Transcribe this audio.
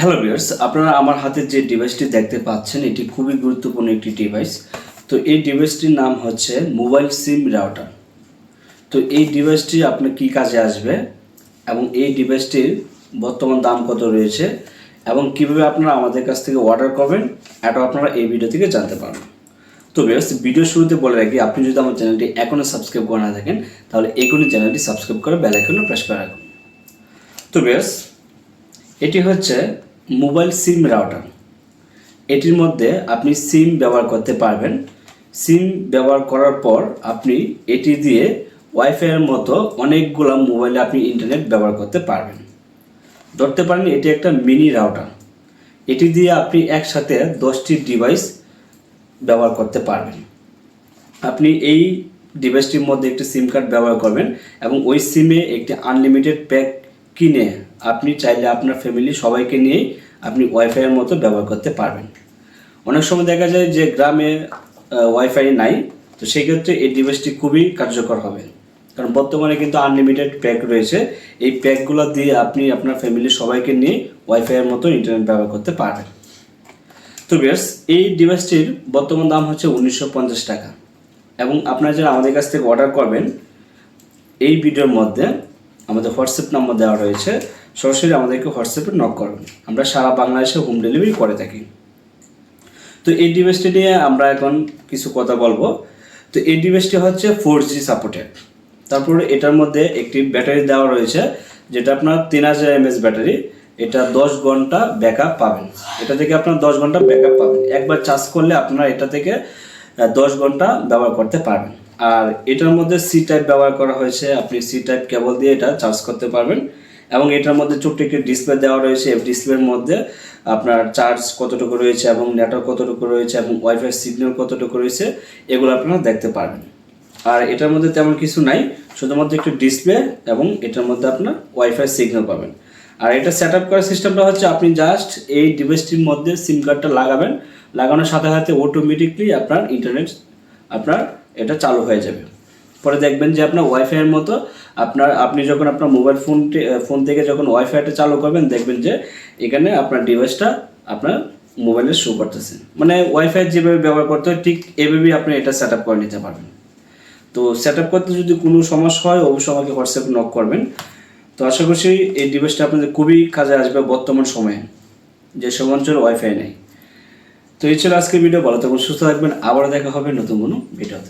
Hello viewers আপনারা আমার হাতে যে ডিভাইসটি দেখতে পাচ্ছেন, এটি খুবই গুরুত্বপূর্ণ একটি ডিভাইস তো এই ডিভাইসটির নাম হচ্ছে মোবাইল সিম রাউটার তো এই ডিভাইসটি আপনার কী কাজে আসবে এবং এই ডিভাইসটির বর্তমান দাম কত রয়েছে এবং কীভাবে আপনারা আমাদের কাছ থেকে অর্ডার করবেন, এটাও আপনারা এই ভিডিও থেকে জানতে পারবেন। তো ভিউয়ার্স ভিডিও শুরুতে বলে রাখি, আপনি যদি আমার চ্যানেলটি এখনও সাবস্ক্রাইব করে না থাকেন, তাহলে এখনই চ্যানেলটি সাবস্ক্রাইব করে বেল আইকনে প্রেস করে রাখুন। তো ভিউয়ার্স এটি হচ্ছে মোবাইল সিম রাউটার। এটির মধ্যে আপনি সিম ব্যবহার করতে পারবেন। সিম ব্যবহার করার পর আপনি এটি দিয়ে ওয়াইফাইয়ের মতো অনেকগুলো মোবাইলে আপনি ইন্টারনেট ব্যবহার করতে পারবেন। ধরতে পারেন এটি একটা মিনি রাউটার। এটি দিয়ে আপনি একসাথে দশটি ডিভাইস ব্যবহার করতে পারবেন। আপনি এই ডিভাইসটির মধ্যে একটি সিম কার্ড ব্যবহার করবেন এবং ওই সিমে একটি আনলিমিটেড প্যাক কিনে আপনি চাইলে আপনার ফ্যামিলি সবাইকে নিয়েই আপনি ওয়াইফাইয়ের মতো ব্যবহার করতে পারবেন। অনেক সময় দেখা যায় যে গ্রামে ওয়াইফাই নাই, তো সেই ক্ষেত্রে এই ডিভাইসটি খুবই কার্যকর হবে। কারণ বর্তমানে কিন্তু আনলিমিটেড প্যাক রয়েছে। এই প্যাকগুলো দিয়ে আপনি আপনার ফ্যামিলির সবাইকে নিয়ে ওয়াইফাইয়ের মতো ইন্টারনেট ব্যবহার করতে পারবেন। তো বিয়ার্স এই ডিভাইসটির বর্তমান দাম হচ্ছে উনিশশো পঞ্চাশ টাকা। এবং আপনারা যারা আমাদের কাছ থেকে অর্ডার করবেন, এই ভিডিওর মধ্যে আমাদের হোয়াটসঅ্যাপ নাম্বার দেওয়া রয়েছে। সরাসরি আমাদেরকে হোয়াটসঅ্যাপে নক করবেন আমরা সারা বাংলাদেশে হোম ডেলিভারি করে থাকি। তো এই ডিভাইসটি নিয়ে আমরা এখন কিছু কথা বলব। তো এই ডিভাইসটি হচ্ছে ফোর জি সাপোর্টেড তারপরে এটার মধ্যে একটি ব্যাটারি দেওয়া রয়েছে, যেটা আপনার তিন হাজার এমএস ব্যাটারি। এটা দশ ঘণ্টা ব্যাকআপ পাবেন। এটা থেকে আপনার দশ ঘণ্টা ব্যাকআপ পাবেন। একবার চার্জ করলে আপনারা এটা থেকে দশ ঘণ্টা ব্যবহার করতে পারবেন। আর এটার মধ্যে সি টাইপ ব্যবহার করা হয়েছে। আপনি সি টাইপ কেবল দিয়ে এটা চার্জ করতে পারবেন। এবং এটার মধ্যে ছোট্ট একটি ডিসপ্লে দেওয়া রয়েছে। এই ডিসপ্লের মধ্যে আপনার চার্জ কতটুকু রয়েছে এবং নেটওয়ার্ক কতটুকু রয়েছে এবং ওয়াইফাই সিগন্যাল কতটুকু রয়েছে, এগুলো আপনারা দেখতে পারবেন। আর এটার মধ্যে তেমন কিছু নাই। শুধুমাত্র একটি ডিসপ্লে এবং এটার মধ্যে আপনার ওয়াইফাই সিগন্যাল পাবেন। আর এটা সেট আপ করার সিস্টেমটা হচ্ছে আপনি জাস্ট এই ডিভাইসটির মধ্যে সিম কার্ডটা লাগাবেন। লাগানোর সাথে সাথে অটোমেটিকলি আপনার ইন্টারনেট আপনার এটা চালু হয়ে যাবে। পরে দেখবেন যে আপনার ওয়াইফাইয়ের মতো আপনার, আপনি যখন আপনার মোবাইল ফোনটি ফোন থেকে যখন ওয়াইফাইটা চালু করবেন, দেখবেন যে এখানে আপনার ডিভাইসটা আপনার মোবাইলে শো করতেছে। মানে ওয়াইফাই যেভাবে ব্যবহার করতে হয়, ঠিক এভাবেই আপনি এটা সেট করে নিতে পারবেন। তো সেট করতে যদি কোনো সমস্যা হয়, অবশ্যই আমাকে হোয়াটসঅ্যাপ নক করবেন। তো আশা করছি এই ডিভাইসটা আপনাদের খুবই কাজে আসবে বর্তমান সময়ে। যে সব অঞ্চলে ওয়াইফাই নেই। তো এই ছিল আজকের ভিডিও ভালো থাকুন, সুস্থ থাকবেন। আবার দেখা হবে নতুন কোনো ভিডিওতে